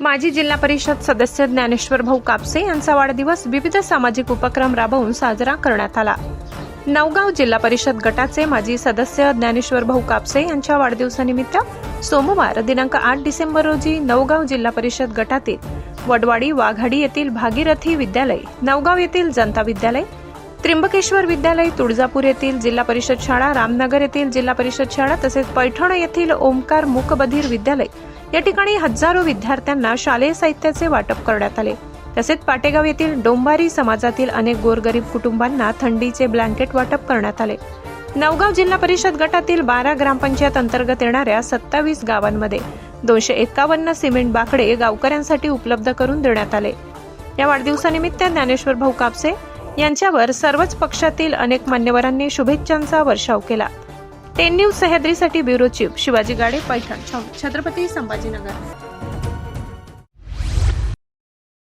माजी जिल्हा परिषद सदस्य ज्ञानेश्वर भाऊ कापसे यांचा वाढदिवस विविध सामाजिक उपक्रम राबवून साजरा करण्यात आला. नवगाव जिल्हा परिषद गटाचे माजी सदस्य ज्ञानेश्वर भाऊ कापसे यांच्या वाढदिवसानिमित्त सोमवार दिनांक आठ डिसेंबर रोजी नवगाव जिल्हा परिषद गटातील वडवाडी वाघाडी येथील भागीरथी विद्यालय नवगाव येथील जनता विद्यालय त्र्यंबकेश्वर विद्यालय तुळजापूर येथील जिल्हा परिषद शाळा रामनगर येथील जिल्हा परिषद शाळा तसेच पैठण येथील ओमकार मूकबधीर विद्यालय या ठिकाणी हजारो विद्यार्थ्यांना शालेय साहित्याचे वाटप करण्यात आले. तसेच पाटेगाव येथील डोंबारी समाजातील अनेक गोरगरीब कुटुंबांना थंडीचे ब्लँकेट वाटप करण्यात आले. नवगाव जिल्हा परिषद गटातील बारा ग्रामपंचायत अंतर्गत येणाऱ्या सत्तावीस गावांमध्ये दोनशे एकावन्न सिमेंट बाकडे गावकऱ्यांसाठी उपलब्ध करून देण्यात आले. या वाढदिवसानिमित्त ज्ञानेश्वर भाऊ कापसे यांच्यावर सर्वच पक्षातील अनेक मान्यवरांनी शुभेच्छांचा वर्षाव केला. टेन न्यूज सह्याद्रीसाठी ब्युरो चीफ शिवाजी गाडे पैठण छत्रपती संभाजीनगर.